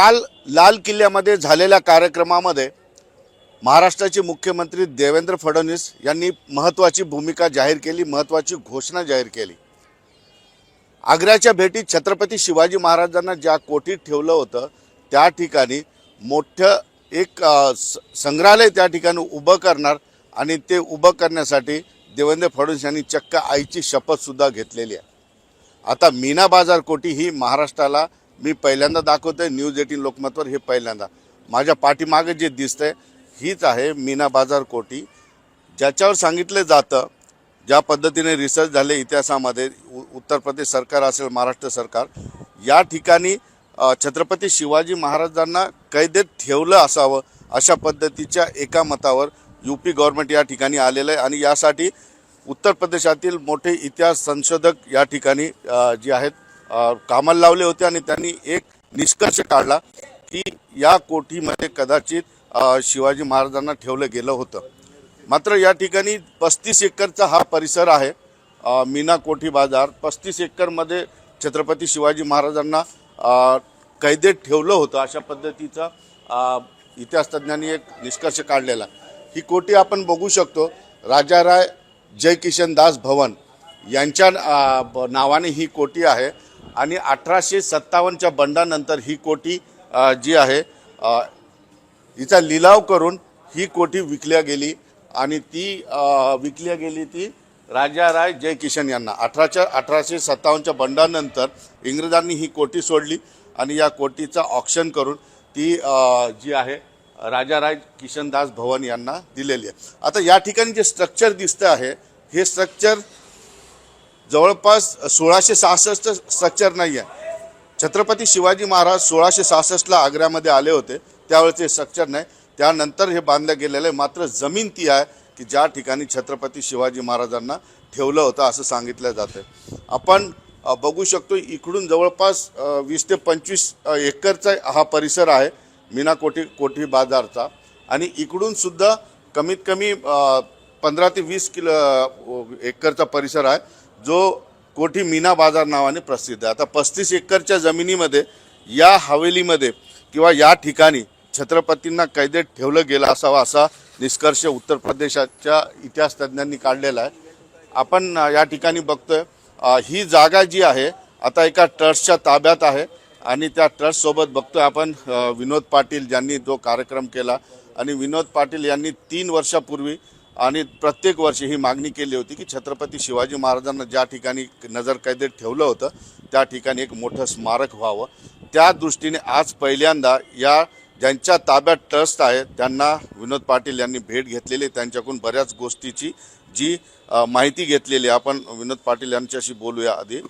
काल लाल किल्ल्यामध्ये झालेल्या कार्यक्रमामध्ये महाराष्ट्राचे मुख्यमंत्री देवेंद्र फडणवीस यांनी महत्त्वाची भूमिका जाहीर केली महत्त्वाची घोषणा जाहीर केली. आग्र्याच्या भेटीत छत्रपती शिवाजी महाराजांना ज्या कोठीत ठेवलं होतं त्या ठिकाणी मोठं एक संग्रहालय त्या ठिकाणी उभं करणार आणि ते उभं करण्यासाठी देवेंद्र फडणवीस यांनी चक्क आईची शपथसुद्धा घेतलेली आहे. आता मीना बाजार कोटी ही महाराष्ट्राला मी पहिल्यांदा दाखवतोय न्यूज एटीन लोकमतवर हे पहिल्यांदा. माझ्या पाठीमागे जे दिसतंय हीच आहे मीना बाजार कोटी ज्याच्यावर सांगितलं जातं ज्या पद्धतीने रिसर्च झाले इतिहासामध्ये उ- उत्तर प्रदेश सरकार असेल महाराष्ट्र सरकार या ठिकाणी छत्रपती शिवाजी महाराजांना कैदेत ठेवलं असावं अशा पद्धतीच्या एका मतावर यू पी गव्हर्नमेंट या ठिकाणी आलेलं आहे. आणि यासाठी उत्तर प्रदेशातील मोठे इतिहास संशोधक या ठिकाणी जे आहेत कामाला लावले होते आणि त्यांनी एक निष्कर्ष काढला की या कोठीमध्ये कदाचित शिवाजी महाराजांना ठेवलं गेलं होतं. मात्र या ठिकाणी पस्तीस एकरचा हा परिसर आहे. मीना कोठी बाजार पस्तीस एकरमध्ये छत्रपती शिवाजी महाराजांना कैदेत ठेवलं होतं अशा पद्धतीचा इतिहासतज्ञांनी एक निष्कर्ष काढलेला. ही कोठी आपण बघू शकतो. राजाराय जयकिशन दास भवन यांच्या ब- नावाने ही कोटी आहे. आणि अठराशे सत्तावन्नच्या बंडानंतर ही कोटी जी आहे हिचा लिलाव करून ही कोटी विकल्या गेली आणि ती विकल्या गेली ती राजाराय जय किशन यांना. अठराच्या अठराशे सत्तावन्नच्या बंडानंतर इंग्रजांनी ही कोटी सोडली आणि या कोटीचा ऑप्शन करून ती जी आहे राजाराय किशनदास भवन यांना दिलेली आहे. आता या ठिकाणी जे स्ट्रक्चर दिसतं आहे हे स्ट्रक्चर जवळपास सोळाशे सहासष्ट स्ट्रक्चर नाही आहे छत्रपती शिवाजी महाराज सोळाशे सहासष्टला आग्र्यामध्ये आले होते त्यावेळेचे स्ट्रक्चर नाही. त्यानंतर हे बांधलं गेलेलं आहे. मात्र जमीन ती आहे की ज्या ठिकाणी छत्रपती शिवाजी महाराजांना ठेवलं होतं असं सांगितलं जातं आपण बघू शकतो इकडून जवळपास वीस ते पंचवीस एकरचा हा परिसर आहे मीना कोठी कोठी बाजारचा. आणि इकडून सुद्धा कमीत कमी पंधरा ते वीस किलो एकरचा परिसर आहे. जो कोठी मीना बाजार नावाने प्रसिद्ध आहे. आता पस्तीस एकरच्या जमिनीमध्ये या हवेलीमध्ये किंवा या ठिकाणी छत्रपतींना कैदेत ठेवलं गेलं असावं असा निष्कर्ष उत्तर प्रदेशाच्या इतिहास तज्ज्ञांनी काढलेला आहे. आपण या ठिकाणी बघतोय ही जागा जी आहे आता एका ट्रस्टच्या ताब्यात आहे आणि त्या ट्रस्टसोबत बघतोय आपण विनोद पाटील ज्यांनी जो कार्यक्रम केला. आणि विनोद पाटील यांनी तीन वर्षापूर्वी आणि प्रत्येक वर्षी ही मागणी केली होती की छत्रपती शिवाजी महाराजांना ज्या ठिकाणी नजरकैदेत ठेवलं होतं त्या ठिकाणी एक मोठं स्मारक व्हावं त्या दृष्टीने आज पहिल्यांदा या ज्यांच्या ताब्यात ट्रस्ट आहे त्यांना विनोद पाटील यांनी भेट घेतलेली आहे. त्यांच्याकडून बऱ्याच गोष्टीची जी माहिती घेतलेली आहे. आपण विनोद पाटील यांच्याशी बोलूया आधी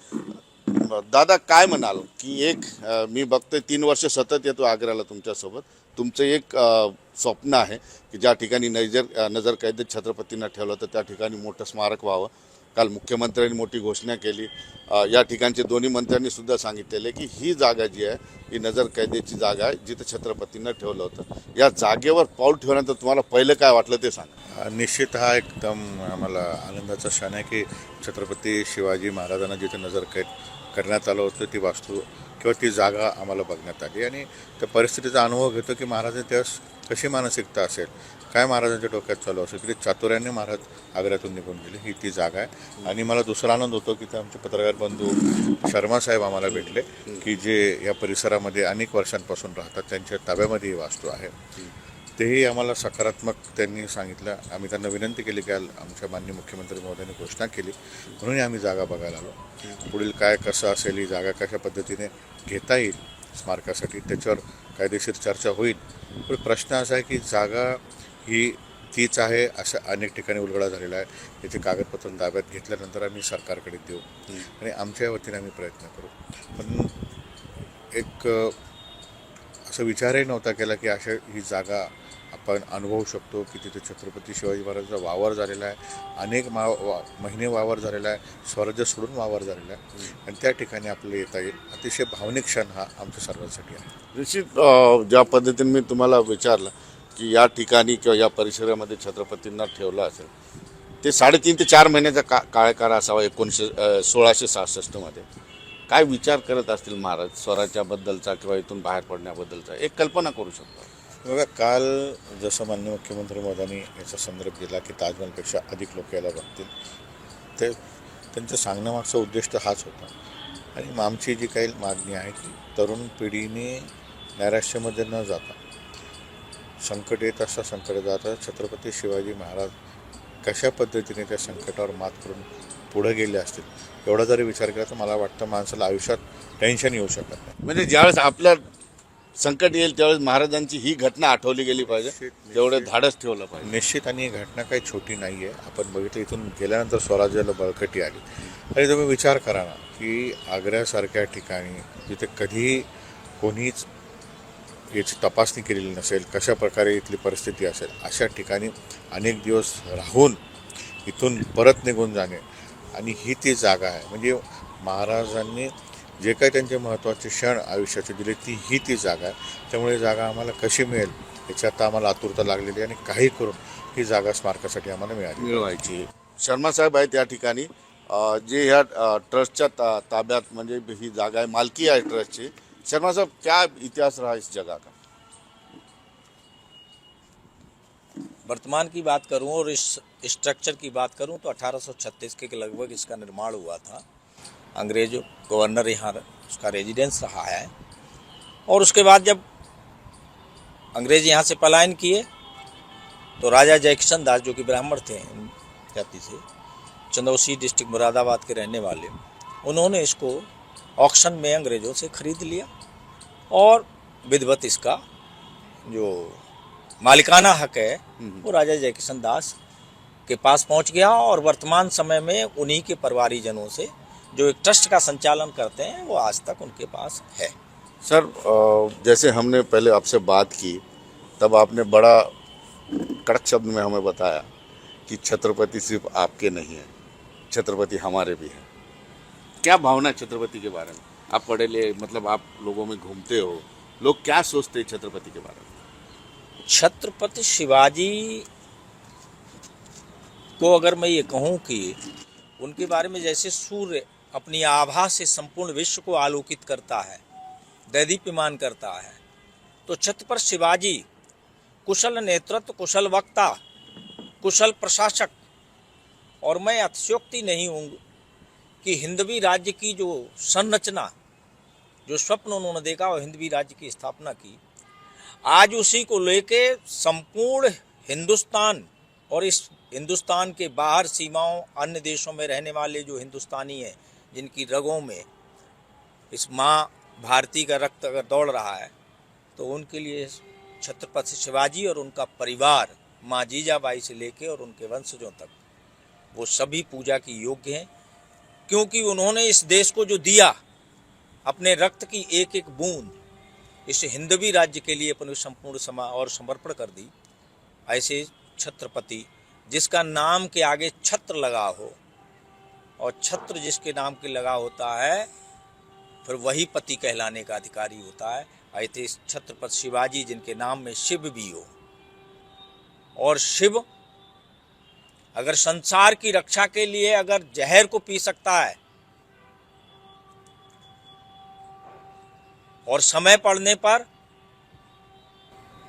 दादा काय म्हणाल की एक मी बघतोय तीन वर्ष सतत येतो आग्र्याला तुमच्यासोबत तुमचं एक स्वप्न आहे की ज्या ठिकाणी नजर नजर कैदेत छत्रपतींना ठेवलं तर त्या ठिकाणी मोठं स्मारक व्हावं. काल मुख्यमंत्र्यांनी मोठी घोषणा केली. या ठिकाणचे दोन्ही मंत्र्यांनी सुद्धा सांगितलेले की ही जागा जी आहे ही नजर कैदेची जागा आहे जिथं छत्रपतींना ठेवलं होतं. या जागेवर पाऊल ठेवल्यानंतर तुम्हाला पहिलं काय वाटलं ते सांगा. निश्चित हा एकदम आम्हाला आनंदाचा क्षण आहे की छत्रपती शिवाजी महाराजांना जिथे नजर कैद करण्यात आलं होतं ती वास्तू किंवा ती जागा आम्हाला बघण्यात आली. आणि त्या परिस्थितीचा अनुभव घेतो की महाराजांनी त्यावेळेस कशी मानसिकता असेल काय महाराजांच्या डोक्यात चालू असेल किती चातुर्याने महाराज आग्र्यातून निघून गेले ही ती जागा आहे. आणि मला दुसरा आनंद होतो की ते आमचे पत्रकार बंधू शर्मा साहेब आम्हाला भेटले की जे या परिसरामध्ये अनेक वर्षांपासून राहतात त्यांच्या ताब्यामध्ये ही वास्तू आहे. तेही आम्हाला सकारात्मक त्यांनी सांगितलं. आम्ही त्यांना विनंती केली की आमच्या माननीय मुख्यमंत्री महोदयांनी घोषणा केली. म्हणून आम्ही जागा बघायला आलो. पुढील काय कसं असेल ही जागा कशा पद्धतीने घेता येईल स्मारकासाठी त्याच्यावर कायदेशीर चर्चा होईल. पण प्रश्न असा आहे की जागा ही तीच आहे असं अनेक ठिकाणी उलगडा झालेला आहे. याचे कागदपत्र ताब्यात घेतल्यानंतर आम्ही सरकारकडे देऊ. आणि आमच्या वतीने आम्ही प्रयत्न करू. पण एक असा विचारही नव्हता केला की अशा ही जागा आपण अनुभवू शकतो की तिथे छत्रपती शिवाजी महाराजांचा वावर झालेला आहे अनेक मा वा महिने वावर झालेला आहे स्वराज्य सोडून वावर झालेला आहे. आणि त्या ठिकाणी आपल्याला येता येईल. अतिशय भावनिक क्षण हा आमच्या सर्वांसाठी आहे. निश्चित ज्या पद्धतीने मी तुम्हाला विचारलं की या ठिकाणी किंवा या परिसरामध्ये छत्रपतींना ठेवलं असेल ते साडेतीन ते चार महिन्याचा का काळकाळ असावा एकोणीसशे सोळाशे सहासष्टमध्ये. काय विचार करत असतील महाराज? स्वराज्याबद्दलचा किंवा इथून बाहेर पडण्याबद्दलचा? एक कल्पना करू शकतो? बघा काल जसं माननीय मुख्यमंत्री मोदांनी याचा संदर्भ दिला की ताजमहलपेक्षा अधिक लोक याला बघतील. ते त्यांचं सांगण्यामागचा उद्देश हाच होता. आणि मग आमची जी काही मागणी आहे की तरुण पिढीने नैराश्यामध्ये न जाता संकट येत असता संकट जाता छत्रपती शिवाजी महाराज कशा पद्धतीने त्या संकटावर मात करून पुढे गेले असतील एवढा जरी विचार केला तर मला वाटतं माणसाला आयुष्यात टेन्शन येऊ शकत नाही. म्हणजे ज्यावेळेस आपल्या संकट येईल त्यावेळेस महाराजांची ही घटना आठवली गेली पाहिजे. तेवढं. धाडस ठेवलं पाहिजे. निश्चित आणि ही घटना काही छोटी नाही आहे आपण बघितलं इथून गेल्यानंतर स्वराज्याला बळकटी आली. आणि तुम्ही विचार करा ना की आग्र्यासारख्या ठिकाणी जिथे कधीही कोणीच याची तपासणी केलेली नसेल कशा प्रकारे इथली परिस्थिती असेल अशा ठिकाणी अनेक दिवस राहून इथून परत निघून जाणे आणि ही ती जागा आहे. म्हणजे महाराजांनी जे काही त्यांचे महत्त्वाचे क्षण आयुष्याचे दिले ती ही ती जागा आहे. त्यामुळे जागा आम्हाला कशी मिळेल याची आता आम्हाला आतुरता लागलेली आहे आणि काही करून ही जागा स्मारकासाठी आम्हाला मिळाली. मिळवायची. शर्मा साहेब आहेत या ठिकाणी. जे ह्या ट्रस्टच्या ता ताब्यात म्हणजे ही जागा आहे मालकी आहे ट्रस्टची. शर्मा साहब क्या इतिहास रहा इस का? वर्तमान की बात करूँ और इस स्ट्रक्चर की बात करूँ तो 1836 के लगभग इसका निर्माण हुआ था। अंग्रेज़ गवर्नर यहाँ उसका रेजिडेंस रहा है। और उसके बाद जब अंग्रेज़ यहाँ से पलायन किए तो राजा जयकिशन दास, जो कि ब्राह्मण थे, जाति से, चंदौसी डिस्ट्रिक्ट मुरादाबाद के रहने वाले, उन्होंने इसको ऑक्शन में अंग्रेज़ों से खरीद लिया और विधिवत इसका जो मालिकाना हक है। वो राजा जयकिशन दास के पास पहुँच गया और वर्तमान समय में उन्हीं के परिवारीजनों से जो एक ट्रस्ट का संचालन करते हैं वो आज तक उनके पास है। सर जैसे हमने पहले आपसे बात की तब आपने बड़ा कड़क शब्द में हमें बताया कि छत्रपति सिर्फ़ आपके नहीं हैं छत्रपति हमारे भी हैं। क्या भावना है छत्रपति के बारे में? आप पढ़े ले मतलब आप लोगों में घूमते हो लोग क्या सोचते हैं छत्रपति के बारे में? छत्रपति शिवाजी को अगर मैं ये कहूँ कि उनके बारे में जैसे सूर्य अपनी आभा से संपूर्ण विश्व को आलोकित करता है, दैदीप्यमान करता है तो छत्रपति शिवाजी कुशल नेतृत्व, कुशल वक्ता, कुशल प्रशासक और मैं अतिशयोक्ति नहीं हूँ कि हिंदवी राज्य की जो संरचना, जो स्वप्न उन्होंने देखा और हिंदवी राज्य की स्थापना की आज उसी को लेके संपूर्ण हिंदुस्तान और इस हिंदुस्तान के बाहर सीमाओं, अन्य देशों में रहने वाले जो हिंदुस्तानी हैं, जिनकी रगों में इस माँ भारती का रक्त अगर दौड़ रहा है तो उनके लिए छत्रपति शिवाजी और उनका परिवार माँ जीजाबाई से लेके और उनके वंशजों तक, वो सभी पूजा की योग्य हैं, क्योंकि उन्होंने इस देश को जो दिया, अपने रक्त की एक एक बूंद इस हिंदवी राज्य के लिए अपने संपूर्ण समा और समर्पण कर दी। ऐसे छत्रपति जिसका नाम के आगे छत्र लगा हो और छत्र जिसके नाम के लगा होता है, फिर वही पति कहलाने का अधिकारी होता है। ऐसे छत्रपति शिवाजी जिनके नाम में शिव भी हो। और शिव अगर संसार की रक्षा के लिए अगर जहर को पी सकता है और समय पड़ने पर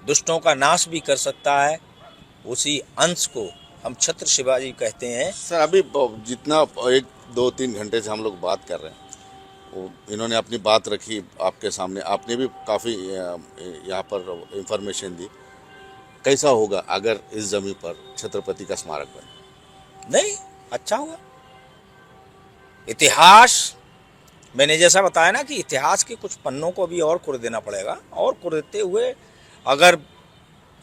दुष्टों का नाश भी कर सकता है। उसी अंश को हम छत्र शिवाजी कहते हैं। सर अभी जितना एक दो तीन घंटे से हम लोग बात कर रहे हैं। वो इन्होंने अपनी बात रखी आपके सामने। आपने भी काफ़ी यहाँ पर इंफॉर्मेशन दी। कैसा होगा अगर इस ज़मीन पर छत्रपति का स्मारक बने? नहीं अच्छा हुआ इतिहास मैंने जैसा बताया ना कि इतिहास के कुछ पन्नों को अभी और कुर देना पड़ेगा और कुर देते हुए अगर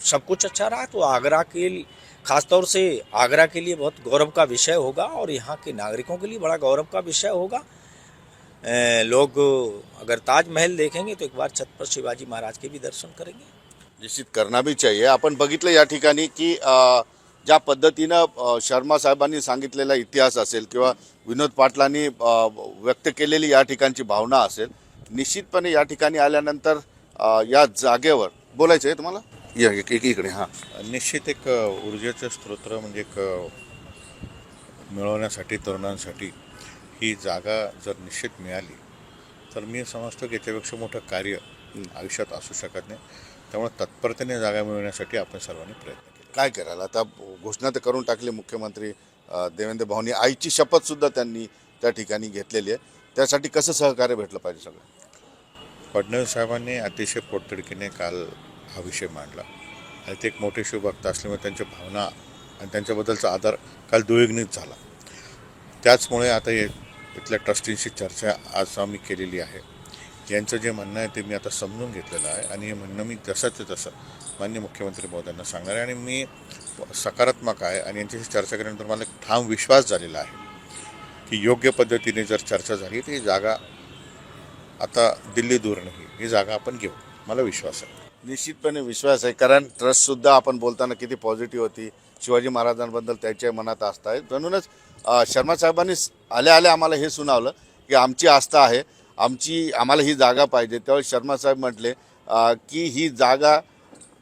सब कुछ अच्छा रहा तो आगरा के खासतौर से आगरा के लिए बहुत गौरव का विषय होगा और यहाँ के नागरिकों के लिए बड़ा गौरव का विषय होगा। लोग अगर ताजमहल देखेंगे तो एक बार छत पर शिवाजी महाराज के भी दर्शन करेंगे। निश्चित करना भी चाहिए। आपण बघितलं या ठिकाणी की अ, ज्या पद्धतीनं शर्मा साहेबांनी सांगितलेला इतिहास असेल किंवा विनोद पाटलांनी व्यक्त केलेली या ठिकाणची भावना असेल निश्चितपणे या ठिकाणी आल्यानंतर या जागेवर बोलायचं आहे तुम्हाला? या एक- एक- इकडे हां. निश्चित एक ऊर्जेचं स्त्रोत्र म्हणजे एक मिळवण्यासाठी तरुणांसाठी ही जागा जर निश्चित मिळाली तर मी समजतो की याच्यापेक्षा मोठं कार्य आयुष्यात असू शकत नाही. त्यामुळे तत्परतेने जागा मिळवण्यासाठी आपण सर्वांनी प्रयत्न काय करायला? आता घोषणा तर करून टाकली मुख्यमंत्री देवेंद्र भाऊनी. आईची शपथसुद्धा त्यांनी त्या ठिकाणी घेतलेली आहे. त्यासाठी कसं सहकार्य भेटलं पाहिजे सगळं? फडणवीस साहेबांनी अतिशय पोटतिडकीने काल हा विषय मांडला. आणि ते एक मोठे शिवभक्त असल्यामुळे त्यांच्या भावना आणि त्यांच्याबद्दलचा आदर काल दुविग्नित झाला. त्याचमुळे आता हे इथल्या ट्रस्टींशी चर्चा आज आम्ही केलेली आहे. यांचं जे म्हणणं आहे ते मी आता समजून घेतलेलं आहे. आणि हे म्हणणं मी जसंच तसं मान्य मुख्यमंत्री महोदयांना सांगणार आहे आणि मी सकारात्मक आहे आणि यांच्याशी चर्चा केल्यानंतर मला एक ठाम विश्वास झालेला आहे की योग्य पद्धतीने जर चर्चा झाली तर ही जागा आता दिल्ली दूर नाही. ही जागा आपण घेऊ. मला विश्वास आहे. निश्चितपणे विश्वास आहे कारण ट्रस्टसुद्धा आपण बोलताना किती पॉझिटिव्ह होती. शिवाजी महाराजांबद्दल त्याच्या मनात आस्था आहे. म्हणूनच शर्मा साहेबांनी आल्या आल्या आम्हाला हे सुनावलं की आमची आस्था आहे आमची आम्हाला ही जागा पाहिजे. त्यावेळी शर्मा साहेब म्हटले की ही जागा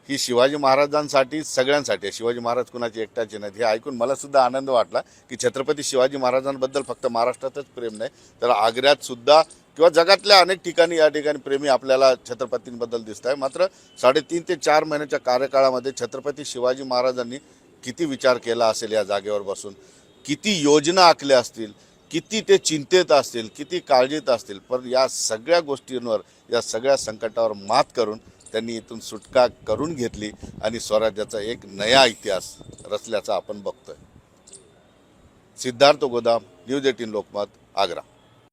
ही शिवाजी महाराजांसाठी सगळ्यांसाठी आहे शिवाजी महाराज कुणाची एकट्याची नाहीत हे ऐकून मला सुद्धा आनंद वाटला की छत्रपती शिवाजी महाराजांबद्दल फक्त महाराष्ट्रातच प्रेम नाही तर आग्र्यात सुद्धा किंवा जगातल्या अनेक ठिकाणी या ठिकाणी प्रेमी आपल्याला छत्रपतींबद्दल दिसत आहे मात्र साडेतीन ते चार महिन्याच्या कार्यकाळामध्ये छत्रपती शिवाजी महाराजांनी किती विचार केला असेल या जागेवर बसून? किती योजना आखल्या असतील? किती ते चिंतेत असतील? किती काळजीत असतील? पण या सगळ्या गोष्टींवर या सगळ्या संकटावर मात करून त्यांनी इथून सुटका करून घेतली आणि स्वराज्याचा एक नया इतिहास रचल्याचा आपण बघतोय. सिद्धार्थ गोदाम न्यूज एटीन लोकमत आग्रा.